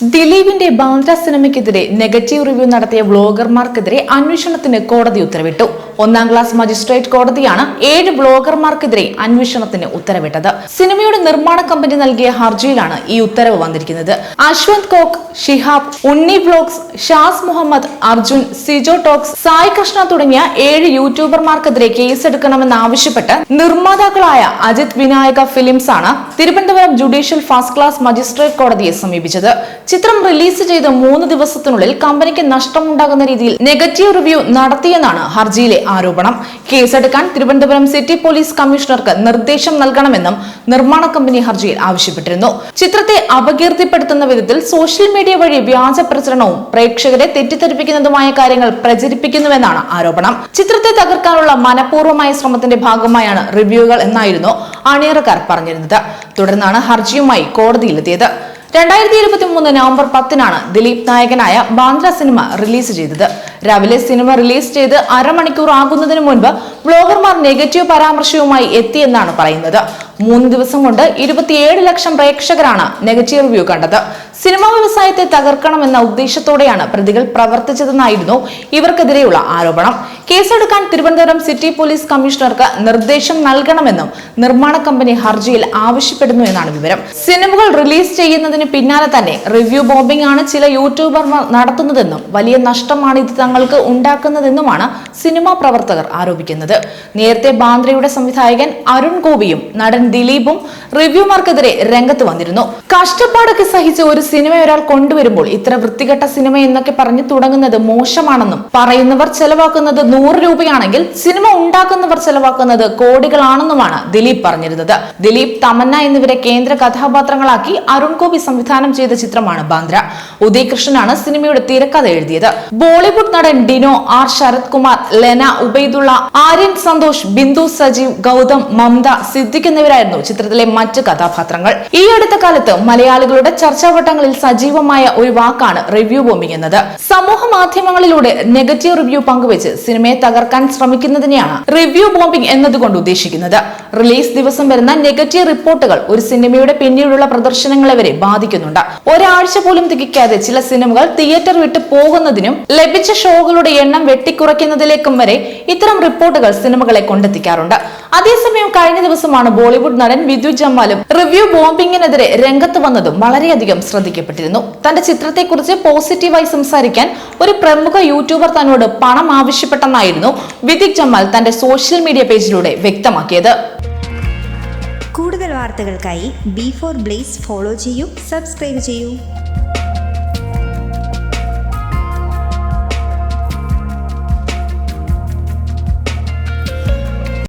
ദിലീപിന്റെ Bandra സിനിമയ്ക്കെതിരെ negative review നടത്തിയ വ്ളോഗർമാർക്കെതിരെ അന്വേഷണത്തിന് കോടതി ഉത്തരവിട്ടു. ഒന്നാം ക്ലാസ് മജിസ്ട്രേറ്റ് കോടതിയാണ് ഏഴ് ബ്ലോഗർമാർക്കെതിരെ അന്വേഷണത്തിന് ഉത്തരവിട്ടത്. സിനിമയുടെ നിർമ്മാണ കമ്പനി നൽകിയ ഹർജിയിലാണ് ഈ ഉത്തരവ് വന്നിരിക്കുന്നത്. അശ്വന്ത് കോക്ക് ഷിഹാബ് ഉണ്ണി ബ്ലോഗ്സ് ഷാസ് മുഹമ്മദ് അർജുൻ സിജോ ടോക്സ് സായ് കൃഷ്ണ തുടങ്ങിയ ഏഴ് യൂട്യൂബർമാർക്കെതിരെ കേസെടുക്കണമെന്നാവശ്യപ്പെട്ട് നിർമ്മാതാക്കളായ അജിത് വിനായക ഫിലിംസ് ആണ് Thiruvananthapuram judicial first class magistrate കോടതിയെ സമീപിച്ചത്. ചിത്രം റിലീസ് ചെയ്ത് മൂന്ന് ദിവസത്തിനുള്ളിൽ കമ്പനിക്ക് നഷ്ടമുണ്ടാകുന്ന രീതിയിൽ നെഗറ്റീവ് റിവ്യൂ നടത്തിയെന്നാണ് ഹർജിയിലെ ആരോപണം. കേസെടുക്കാൻ തിരുവനന്തപുരം സിറ്റി പോലീസ് കമ്മീഷണർക്ക് നിർദ്ദേശം നൽകണമെന്നും നിർമ്മാണ കമ്പനി ഹർജിയിൽ ആവശ്യപ്പെട്ടിരുന്നു. ചിത്രത്തെ അപകീർത്തിപ്പെടുത്തുന്ന വിധത്തിൽ സോഷ്യൽ മീഡിയ വഴി വ്യാജ പ്രചരണവും പ്രേക്ഷകരെ തെറ്റിദ്ധരിപ്പിക്കുന്നതുമായ കാര്യങ്ങൾ പ്രചരിപ്പിക്കുന്നുവെന്നാണ് ആരോപണം. ചിത്രത്തെ തകർക്കാനുള്ള മനഃപൂർവമായ ശ്രമത്തിന്റെ ഭാഗമായാണ് റിവ്യൂകൾ എന്നായിരുന്നു അണിയറക്കാർ പറഞ്ഞിരുന്നത്. തുടർന്നാണ് ഹർജിയുമായി കോടതിയിലെത്തിയത്. രണ്ടായിരത്തി ഇരുപത്തി മൂന്ന് നവംബർ പത്തിനാണ് ദിലീപ് നായകനായ ബാന്ദ്ര സിനിമ റിലീസ് ചെയ്തത്. രാവിലെ സിനിമ റിലീസ് ചെയ്ത് അരമണിക്കൂർ ആകുന്നതിന് മുൻപ് ബ്ലോഗർമാർ നെഗറ്റീവ് പരാമർശവുമായി എത്തിയെന്നാണ് പറയുന്നത്. മൂന്ന് ദിവസം കൊണ്ട് ഇരുപത്തിയേഴ് ലക്ഷം പ്രേക്ഷകരാണ് നെഗറ്റീവ് റിവ്യൂ കണ്ടത്. സിനിമാ വ്യവസായത്തെ തകർക്കണമെന്ന ഉദ്ദേശത്തോടെയാണ് പ്രതികൾ പ്രവർത്തിച്ചതെന്നായിരുന്നു ഇവർക്കെതിരെയുള്ള ആരോപണം. കേസെടുക്കാൻ തിരുവനന്തപുരം സിറ്റി പോലീസ് കമ്മീഷണർക്ക് നിർദ്ദേശം നൽകണമെന്നും നിർമ്മാണ കമ്പനി ഹർജിയിൽ ആവശ്യപ്പെടുന്നു എന്നാണ് വിവരം. സിനിമകൾ റിലീസ് ചെയ്യുന്നതിന് പിന്നാലെ തന്നെ റിവ്യൂ ബോംബിംഗ് ആണ് ചില യൂട്യൂബർമാർ നടത്തുന്നതെന്നും വലിയ നഷ്ടമാണ് ഇത് തങ്ങൾക്ക് ഉണ്ടാക്കുന്നതെന്നുമാണ് സിനിമാ പ്രവർത്തകർ ആരോപിക്കുന്നത്. നേരത്തെ ബാന്ദ്രയുടെ സംവിധായകൻ അരുൺ ഗോപിയും നടൻ ദിലീപും റിവ്യൂമാർക്കെതിരെ രംഗത്ത് വന്നിരുന്നു. കഷ്ടപ്പാടൊക്കെ സഹിച്ച് ഒരു സിനിമ ഒരാൾ കൊണ്ടുവരുമ്പോൾ ഇത്ര വൃത്തികെട്ട സിനിമ എന്നൊക്കെ പറഞ്ഞു തുടങ്ങുന്നത് മോശമാണെന്നും പറയുന്നവർ ചെലവാക്കുന്നത് നൂറ് രൂപയാണെങ്കിൽ സിനിമ ഉണ്ടാക്കുന്നവർ ചെലവാക്കുന്നത് കോടികളാണെന്നുമാണ് ദിലീപ് പറഞ്ഞിരുന്നത്. ദിലീപ് തമന്ന എന്നിവരെ കേന്ദ്ര കഥാപാത്രങ്ങളാക്കി അരുൺ ഗോപി സംവിധാനം ചെയ്ത ചിത്രമാണ് ബാന്ദ്ര. ഉദയ് കൃഷ്ണനാണ് സിനിമയുടെ തിരക്കഥ എഴുതിയത്. ബോളിവുഡ് നടൻ ഡിനോ ആർ ശരത് കുമാർ ലെന ഉബൈദുള്ള ആര്യൻ സന്തോഷ് ബിന്ദു സജീവ് ഗൗതം മമത സിദ്ദിഖ് എന്നിവരായിരുന്നു ചിത്രത്തിലെ മറ്റ് കഥാപാത്രങ്ങൾ. ഈ അടുത്ത കാലത്ത് മലയാളികളുടെ ചർച്ചാവട്ടങ്ങളിൽ സജീവമായ ഒരു വാക്കാണ് റിവ്യൂ ബോംബിംഗ് എന്നത് സമൂഹ മാധ്യമങ്ങളിലൂടെ നെഗറ്റീവ് റിവ്യൂ പങ്കുവച്ച് സിനിമയെ തകർക്കാൻ ശ്രമിക്കുന്നതിനെയാണ് റിവ്യൂ ബോംബിംഗ് എന്നതുകൊണ്ട് ഉദ്ദേശിക്കുന്നത്. റിലീസ് ദിവസം വരുന്ന നെഗറ്റീവ് റിപ്പോർട്ടുകൾ ഒരു സിനിമയുടെ പിന്നീടുള്ള പ്രദർശനങ്ങളെ വരെ ബാധിക്കുന്നുണ്ട്. ഒരാഴ്ച പോലും തികയ്ക്കാതെ ചില സിനിമകൾ തിയേറ്റർ വിട്ട് പോകുന്നതിനും ലഭിച്ച ഷോകളുടെ എണ്ണം വെട്ടിക്കുറയ്ക്കുന്നതിലേക്കും വരെ ഇത്തരം റിപ്പോർട്ടുകൾ സിനിമകളെ കൊണ്ടെത്തിക്കാറുണ്ട്. അതേസമയം കഴിഞ്ഞ ദിവസമാണ് ബോളിവുഡ് നടൻ വിദ്യു ജമ്മാലും റിവ്യൂ ബോംബിങ്ങിനെതിരെ രംഗത്ത് വന്നതും വളരെയധികം ശ്രദ്ധിക്കപ്പെട്ടിരുന്നു. തന്റെ ചിത്രത്തെക്കുറിച്ച് പോസിറ്റീവായി സംസാരിക്കാൻ ഒരു പ്രമുഖ യൂട്യൂബർ തന്നോട് പണം ആവശ്യപ്പെട്ടെന്നായിരുന്നു വിദ്യു ജമ്മാൽ തന്റെ സോഷ്യൽ മീഡിയ പേജിലൂടെ വ്യക്തമാക്കിയത്. കൂടുതൽ വാർത്തകൾക്കായി ബി ഫോർ ബ്ലേസ് ഫോളോ ചെയ്യൂ സബ്സ്ക്രൈബ് ചെയ്യൂ.